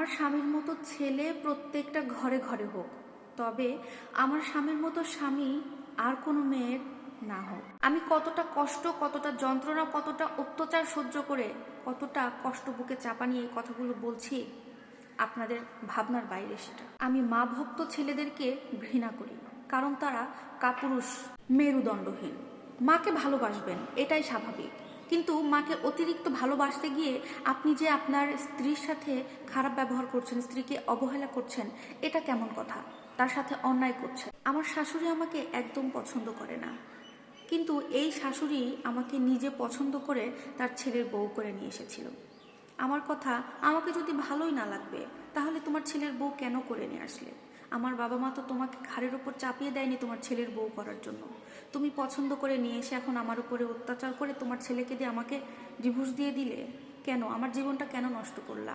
আমার স্বামীর মতো ছেলে প্রত্যেকটা ঘরে ঘরে হোক, তবে আমার স্বামীর মতো স্বামী আর কোনো মেয়ের না হোক। আমি কতটা কষ্ট, কতটা যন্ত্রণা, কতটা অত্যাচার সহ্য করে কতটা কষ্ট বুকে চাপা নিয়ে এই কথাগুলো বলছি, আপনাদের ভাবনার বাইরে সেটা। আমি মা ভক্ত ছেলেদেরকে ঘৃণা করি, কারণ তারা কাপুরুষ, মেরুদণ্ডহীন। মাকে ভালোবাসবেন, এটাই স্বাভাবিক। কিন্তু মাকে অতিরিক্ত ভালোবাসতে গিয়ে আপনি যে আপনার স্ত্রীর সাথে খারাপ ব্যবহার করছেন, স্ত্রীকে অবহেলা করছেন, এটা কেমন কথা? তার সাথে অন্যায় করছেন। আমার শাশুড়ি আমাকে একদম পছন্দ করে না। কিন্তু এই শাশুড়ি আমাকে নিজে পছন্দ করে তার ছেলের বউ করে নিয়ে এসেছিল। আমার কথা, আমাকে যদি ভালোই না লাগবে, তাহলে তোমার ছেলের বউ কেন করে নিয়ে আসলে? আমার বাবা মা তো তোমাকে ঘাড়ের উপর চাপিয়ে দেয়নি তোমার ছেলের বউ করার জন্য। তুমি পছন্দ করে নিয়ে এসে এখন আমার উপরে অত্যাচার করে তোমার ছেলেকে দিয়ে আমাকে ডিভোর্স দিয়ে দিলে? কেন? আমার জীবনটা কেন নষ্ট করলা?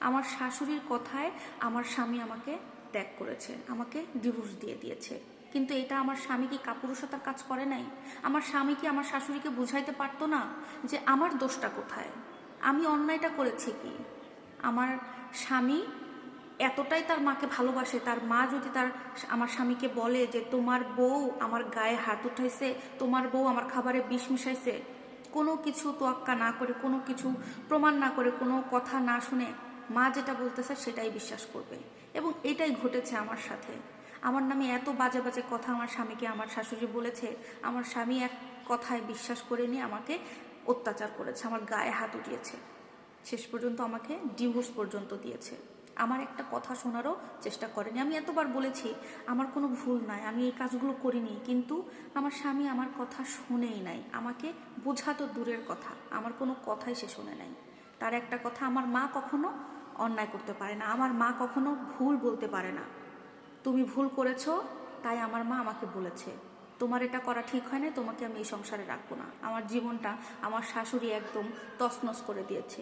আমার শাশুড়ির কথায় আমার স্বামী আমাকে ত্যাগ করেছে, আমাকে ডিভোর্স দিয়ে দিয়েছে। কিন্তু এটা আমার স্বামী কি কাপুরুষতার কাজ করে নাই? আমার স্বামী কি আমার শাশুড়িকে বুঝাইতে পারতো না যে আমার দোষটা কোথায়? আমি অন্যায়টা করেছি কি? আমার স্বামী এতটাই তার মাকে ভালোবাসে, তার মা যদি তার আমার স্বামীকে বলে যে তোমার বউ আমার গায়ে হাত উঠাইছে, তোমার বউ আমার খাবারে বিষ মিশাইছে, কোনো কিছু তোয়াক্কা না করে, কোনো কিছু প্রমাণ না করে, কোনো কথা না শুনে মা যেটা বলতেছে সেটাই বিশ্বাস করবে। এবং এটাই ঘটেছে আমার সাথে। আমার নামে এত বাজে বাজে কথা আমার স্বামীকে, আমার শাশুড়ি বলেছে, আমার স্বামী এক কথায় বিশ্বাস করে নিয়ে আমাকে অত্যাচার করেছে, আমার গায়ে হাত উঠিয়েছে। শেষ পর্যন্ত আমাকে ডিভোর্স পর্যন্ত দিয়েছে। আমার একটা কথা শোনারও চেষ্টা করেনি। আমি এতবার বলেছি, আমার কোনো ভুল নাই, আমি এই কাজগুলো করিনি, কিন্তু আমার স্বামী আমার কথা শুনেই নাই। আমাকে বোঝা তো দূরের কথা, আমার কোনো কথাই সে শুনে নাই। তার একটা কথা, আমার মা কখনো অন্যায় করতে পারে না, আমার মা কখনো ভুল বলতে পারে না। তুমি ভুল করেছ, তাই আমার মা আমাকে বলেছে। তোমার এটা করা ঠিক হয় না তোমাকে আমি এই সংসারে রাখব না। আমার জীবনটা আমার শাশুড়ি একদম তছনছ করে দিয়েছে।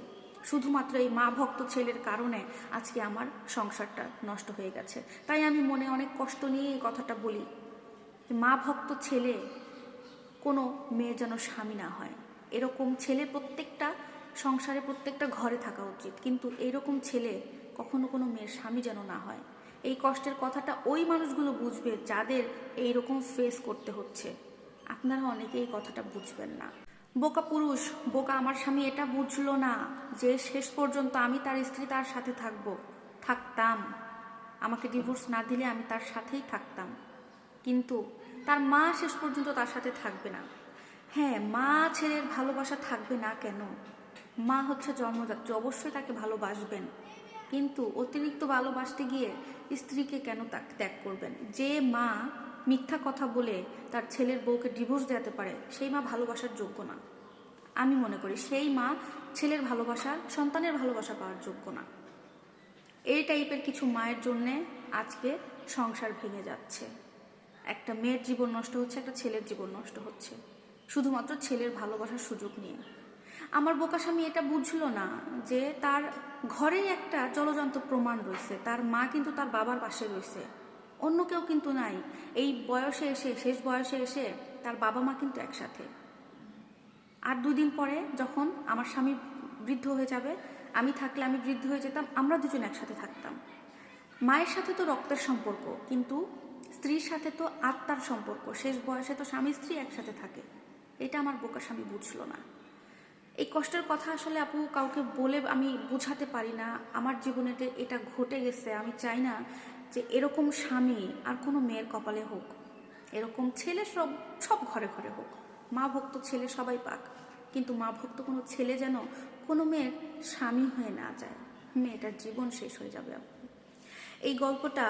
শুধুমাত্র এই মা ভক্ত ছেলের কারণে আজকে আমার সংসারটা নষ্ট হয়ে গেছে। তাই আমি মনে অনেক কষ্ট নিয়ে এই কথাটা বলি মা ভক্ত ছেলে কোনো মেয়ে যেন স্বামী না হয়। এরকম ছেলে প্রত্যেকটা সংসারে প্রত্যেকটা ঘরে থাকা উচিত। কিন্তু এইরকম ছেলে কখনো কোনো মেয়ের স্বামী যেন না হয়। এই কষ্টের কথাটা ওই মানুষগুলো বুঝবে যাদের এই রকম ফেস করতে হচ্ছে। আপনারা অনেকে এই কথাটা বুঝবেন না। বোকা পুরুষ, বোকা আমার স্বামী এটা বুঝলো না যে শেষ পর্যন্ত আমি তার স্ত্রী তার সাথে থাকব। থাকতাম। আমাকে ডিভোর্স না দিলে আমি তার সাথেই থাকতাম। কিন্তু তার মা শেষ পর্যন্ত তার সাথে থাকবে না। হ্যাঁ মা ছেলের ভালোবাসা থাকবে না কেন? মা হচ্ছে জন্মদাত্রী অবশ্যই তাকে ভালোবাসবেন। কিন্তু অতিরিক্ত ভালোবাসতে গিয়ে স্ত্রীকে কেন তাক, ত্যাগ করবেন? যে মা মিথ্যা কথা বলে তার ছেলের বউকে ডিভোর্স দেওয়াতে পারে, সেই মা ভালোবাসার যোগ্য না। আমি মনে করি সেই মা ছেলের ভালোবাসা, সন্তানের ভালোবাসা পাওয়ার যোগ্য না। এই টাইপের কিছু মায়ের জন্যে আজকে সংসার ভেঙে যাচ্ছে। একটা মেয়ের জীবন নষ্ট হচ্ছে, একটা ছেলের জীবন নষ্ট হচ্ছে। শুধুমাত্র ছেলের ভালোবাসার সুযোগ নিয়ে। আমার বোকা স্বামী এটা বুঝলো না যে তার ঘরেই একটা জলযন্ত্র প্রমাণ রয়েছে। তার মা কিন্তু তার বাবার পাশে রয়েছে। অন্য কেউ কিন্তু নাই। এই বয়সে এসে, শেষ বয়সে এসে তার বাবা মা কিন্তু একসাথে। আর দুদিন পরে যখন আমার স্বামী বৃদ্ধ হয়ে যাবে, আমি থাকলে আমি বৃদ্ধ হয়ে যেতাম, আমরা দুজন একসাথে থাকতাম। মায়ের সাথে তো রক্তের সম্পর্ক, কিন্তু স্ত্রীর সাথে তো আত্মার সম্পর্ক। শেষ বয়সে তো স্বামী স্ত্রী একসাথে থাকে। এটা আমার বোকা স্বামী বুঝলো না। এই কষ্টের কথা আসলে আপু কাউকে বলে আমি বোঝাতে পারি না। আমার জীবনে যে এটা ঘটে গেছে, আমি চাই না যে এরকম স্বামী আর কোনো মেয়ের কপালে হোক, এরকম ছেলে সব সব ঘরে ঘরে হোক। মা ভক্ত ছেলে সবাই পাক, কিন্তু মা ভক্ত কোনো ছেলে যেন কোনো মেয়ের স্বামী হয়ে না যায়। মেয়েটার জীবন শেষ হয়ে যাবে। এই গল্পটা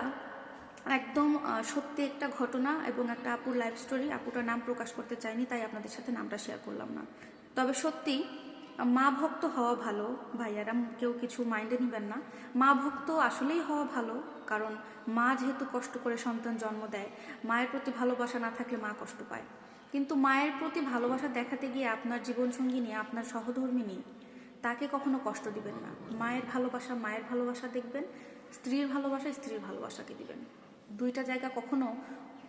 একদম সত্যি একটা ঘটনা এবং একটা আপুর লাইফ স্টোরি আপুটার নাম প্রকাশ করতে চাইনি, তাই আপনাদের সাথে নামটা শেয়ার করলাম না। তবে সত্যি মা ভক্ত হওয়া ভালো। ভাইয়ারা, কেউ কিছু মাইন্ডে নেবেন না। মা ভক্ত আসলেই হওয়া ভালো, কারণ মা যেহেতু কষ্ট করে সন্তান জন্ম দেয়, মায়ের প্রতি ভালোবাসা না থাকলে মা কষ্ট পায়। কিন্তু মায়ের প্রতি ভালোবাসা দেখাতে গিয়ে আপনার জীবনসঙ্গিনী আপনার সহধর্মিনী তাকে কখনো কষ্ট দিবেন না। মায়ের ভালোবাসা মায়ের ভালোবাসা দেখবেন, স্ত্রীর ভালোবাসা স্ত্রীর ভালোবাসাকে দিবেন। দুইটা জায়গা কখনো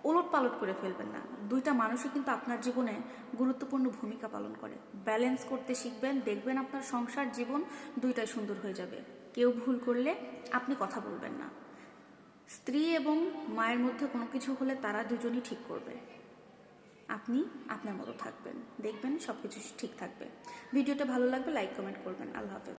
ওলট পালট করে ফেলবেন না। দুইটা মানুষই কিন্তু আপনার জীবনে গুরুত্বপূর্ণ ভূমিকা পালন করে। ব্যালেন্স করতে শিখবেন, দেখবেন আপনার সংসার জীবন দুইটাই সুন্দর হয়ে যাবে। কেউ ভুল করলে আপনি কথা বলবেন না। স্ত্রী এবং মায়ের মধ্যে কোনো কিছু হলে তারা দুজনই ঠিক করবে। আপনি আপনার মতো থাকবেন। দেখবেন সব কিছু ঠিক থাকবে। ভিডিওটা ভালো লাগবে লাইক, কমেন্ট করবেন। আল্লাহ হাফেজ।